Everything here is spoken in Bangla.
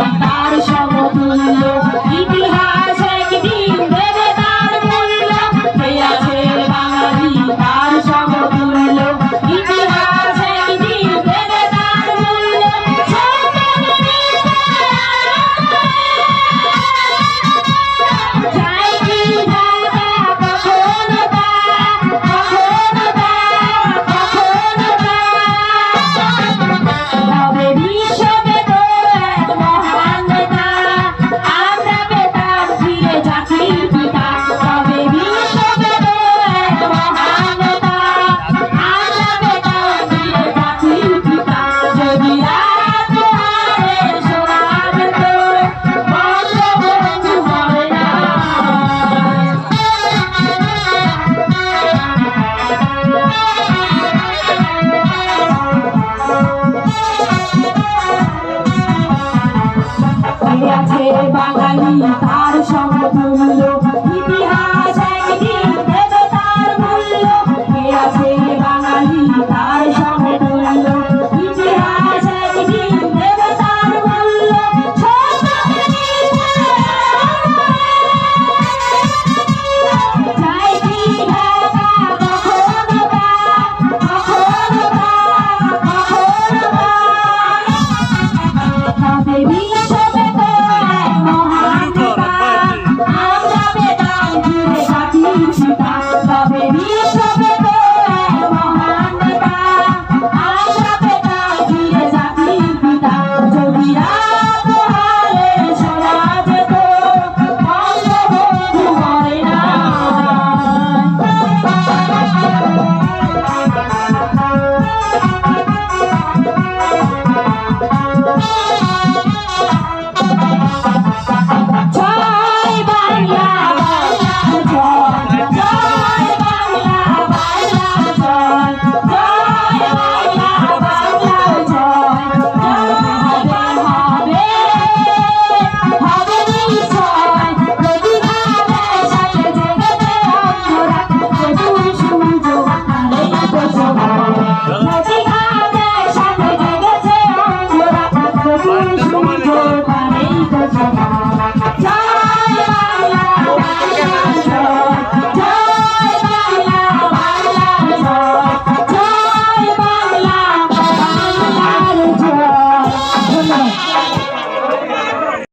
adiantar os আছে বাঙালি, তার সমতুল্য ইতিহাস একদিন দেবে তার মূল্য। কে আছে বাঙালি, তার সমতুল্য ইতিহাস একদিন দেবে তার মূল্য। চাই কি ঢাকা কখনো তা কখনো তা কখনো তা। দেবী